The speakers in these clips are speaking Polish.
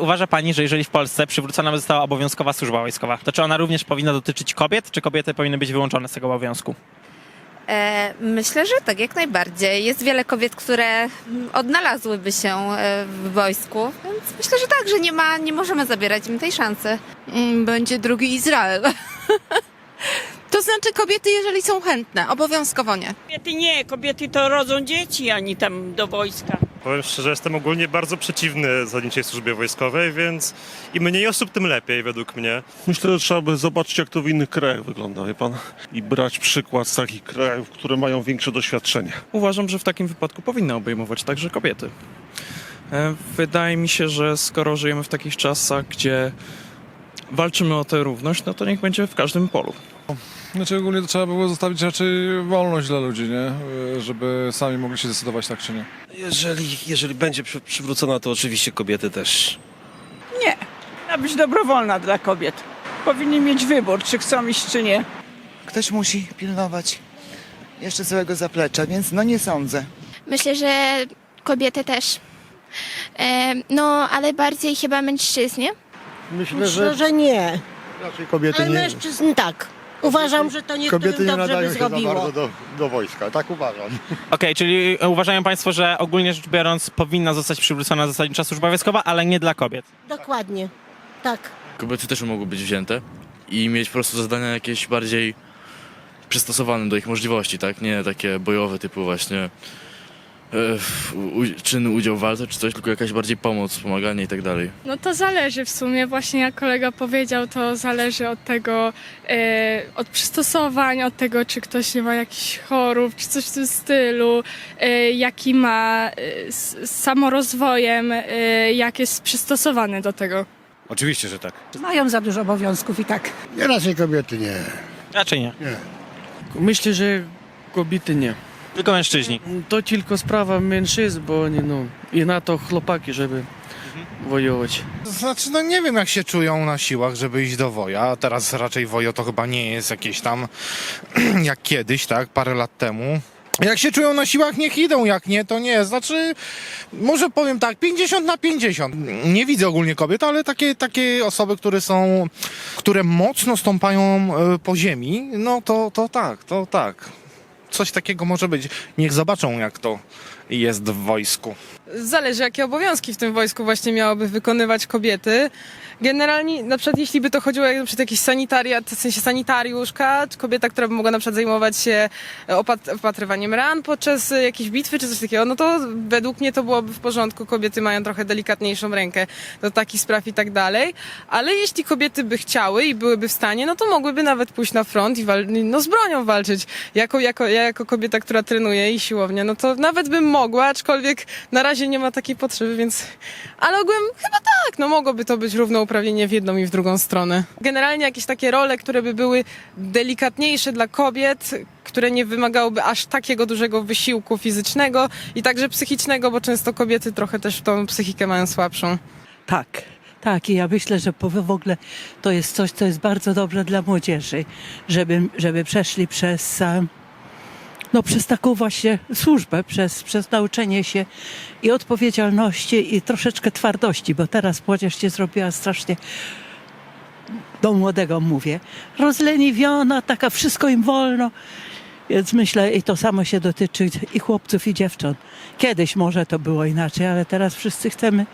Uważa pani, że jeżeli w Polsce przywrócona została obowiązkowa służba wojskowa, to czy ona również powinna dotyczyć kobiet, czy kobiety powinny być wyłączone z tego obowiązku? E, myślę, że tak, jak najbardziej. Jest wiele kobiet, które odnalazłyby się e, w wojsku, więc myślę, że tak, że nie ma, nie możemy zabierać im tej szansy. Mm, Będzie drugi Izrael. To znaczy kobiety, jeżeli są chętne, obowiązkowo nie. Kobiety nie, kobiety to rodzą dzieci, ani tam do wojska. Powiem szczerze, jestem ogólnie bardzo przeciwny zasadniczej służbie wojskowej, więc im mniej osób, tym lepiej według mnie. Myślę, że trzeba by zobaczyć, jak to w innych krajach wygląda, wie pan? I brać przykład z takich krajów, które mają większe doświadczenie. Uważam, że w takim wypadku powinna obejmować także kobiety. E, Wydaje mi się, że skoro żyjemy w takich czasach, gdzie walczymy o tę równość, no to niech będzie w każdym polu. Znaczy ogólnie to trzeba było zostawić raczej wolność dla ludzi, nie? Żeby sami mogli się zdecydować tak czy nie. Jeżeli, jeżeli będzie przy, przywrócona, to oczywiście kobiety też. Nie, ma być dobrowolna dla kobiet. Powinni mieć wybór, czy chcą iść, czy nie. Ktoś musi pilnować jeszcze całego zaplecza, więc no nie sądzę. Myślę, że kobiety też. E, no, ale bardziej chyba mężczyźni. Myślę, że, nie. Raczej kobiety Ale nie, mężczyzn tak. Uważam, że to niektórym kobiety nie dobrze by nadają się za zrobiło. bardzo do, do wojska, tak uważam. Okej, czyli uważają państwo, że ogólnie rzecz biorąc powinna zostać przywrócona zasadnicza służba wojskowa, ale nie dla kobiet. Dokładnie. Tak. Kobiety też mogły być wzięte i mieć po prostu zadania jakieś bardziej przystosowane do ich możliwości, tak? Nie takie bojowe typu właśnie czynny udział w walce czy coś, tylko jakaś bardziej pomoc, pomaganie i tak dalej. No to zależy w sumie, właśnie jak kolega powiedział, to zależy od tego, e, od przystosowań, od tego, czy ktoś nie ma jakichś chorób, czy coś w tym stylu, e, jaki ma e, z, z samorozwojem, e, jak jest przystosowany do tego. Oczywiście, że tak. Mają za dużo obowiązków i tak. Nie, raczej kobiety nie. Raczej nie. Myślę, że kobiety nie. Tylko mężczyźni. To tylko sprawa mężczyzn, bo oni no i na to chłopaki, żeby wojować. Znaczy, no nie wiem jak się czują na siłach, żeby iść do woja. Teraz raczej wojo to chyba nie jest jakieś tam jak kiedyś, tak? Parę lat temu. Jak się czują na siłach, niech idą, jak nie, to nie. Znaczy, może powiem tak, 50 na 50. Nie widzę ogólnie kobiet, ale takie, takie osoby, które są, które mocno stąpają e, po ziemi, no to, to tak, to tak. Coś takiego może być. Niech zobaczą, jak to jest w wojsku. Zależy, jakie obowiązki w tym wojsku właśnie miałyby wykonywać kobiety. Generalnie, na przykład jeśli by to chodziło jak na przykład jakiś sanitariat, w sensie sanitariuszka, czy kobieta, która by mogła na przykład zajmować się opat- opatrywaniem ran podczas jakiejś bitwy, czy coś takiego, no to według mnie to byłoby w porządku. Kobiety mają trochę delikatniejszą rękę do takich spraw i tak dalej. Ale jeśli kobiety by chciały i byłyby w stanie, no to mogłyby nawet pójść na front i no, z bronią walczyć. Jako, jako, ja jako kobieta, która trenuje i siłownia, no to nawet bym mogła, aczkolwiek na razie nie ma takiej potrzeby, więc... Ale ogółem chyba tak, no mogłoby to być równouprawnienie w jedną i w drugą stronę. Generalnie jakieś takie role, które by były delikatniejsze dla kobiet, które nie wymagałyby aż takiego dużego wysiłku fizycznego i także psychicznego, bo często kobiety trochę też tą psychikę mają słabszą. Tak. Tak, i ja myślę, że w ogóle to jest coś, co jest bardzo dobre dla młodzieży, żeby, żeby przeszli przez, e, no, przez taką właśnie służbę, przez, przez nauczenie się i odpowiedzialności i troszeczkę twardości, bo teraz młodzież się zrobiła strasznie, do młodego mówię, rozleniwiona, taka wszystko im wolno. Więc myślę, i to samo się dotyczy i chłopców, i dziewcząt. Kiedyś może to było inaczej, ale teraz wszyscy chcemy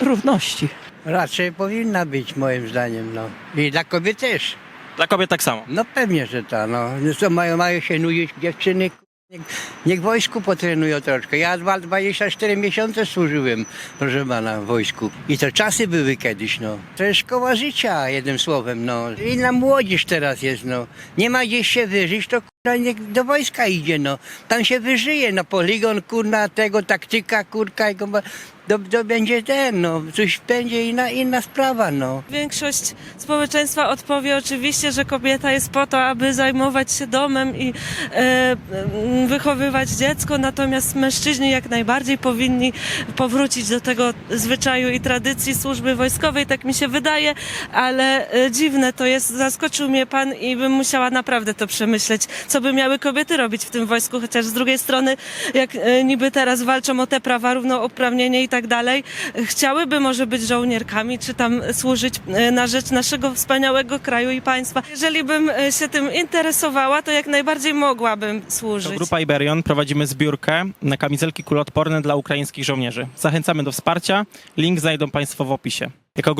równości. Raczej powinna być moim zdaniem, no. I dla kobiet też. Dla kobiet tak samo. No pewnie, że ta, no. No mają, mają się nudzić dziewczyny, niech, niech w wojsku potrenują troszkę. Ja dwa- 24 miesiące służyłem, proszę pana, w wojsku. I to czasy były kiedyś, no. To jest szkoła życia, jednym słowem, no. Inna młodzież teraz jest, no. Nie ma gdzieś się wyżyć, to kurwa niech do wojska idzie, no. Tam się wyżyje, no. Poligon, kurna, tego, taktyka, kurka, i to, to będzie ten, no. Coś będzie inna, inna sprawa, no. Większość społeczeństwa odpowie oczywiście, że kobieta jest po to, aby zajmować się domem i e, wychowywać dziecko, natomiast mężczyźni jak najbardziej powinni powrócić do tego zwyczaju i tradycji służby wojskowej, tak mi się wydaje, ale e, dziwne to jest, zaskoczył mnie pan i bym musiała naprawdę to przemyśleć, co by miały kobiety robić w tym wojsku, chociaż z drugiej strony, jak e, niby teraz walczą o te prawa, równouprawnienie i tak dalej, chciałyby może być żołnierkami, czy tam służyć e, na rzecz naszego wspaniałego kraju i państwa. Jeżeli bym e, się tym interesowała, to jak najbardziej mogłabym To służyć. Grupa Iberion prowadzimy zbiórkę na kamizelki kuloodporne dla ukraińskich żołnierzy. Zachęcamy do wsparcia. Link znajdą Państwo w opisie. Jako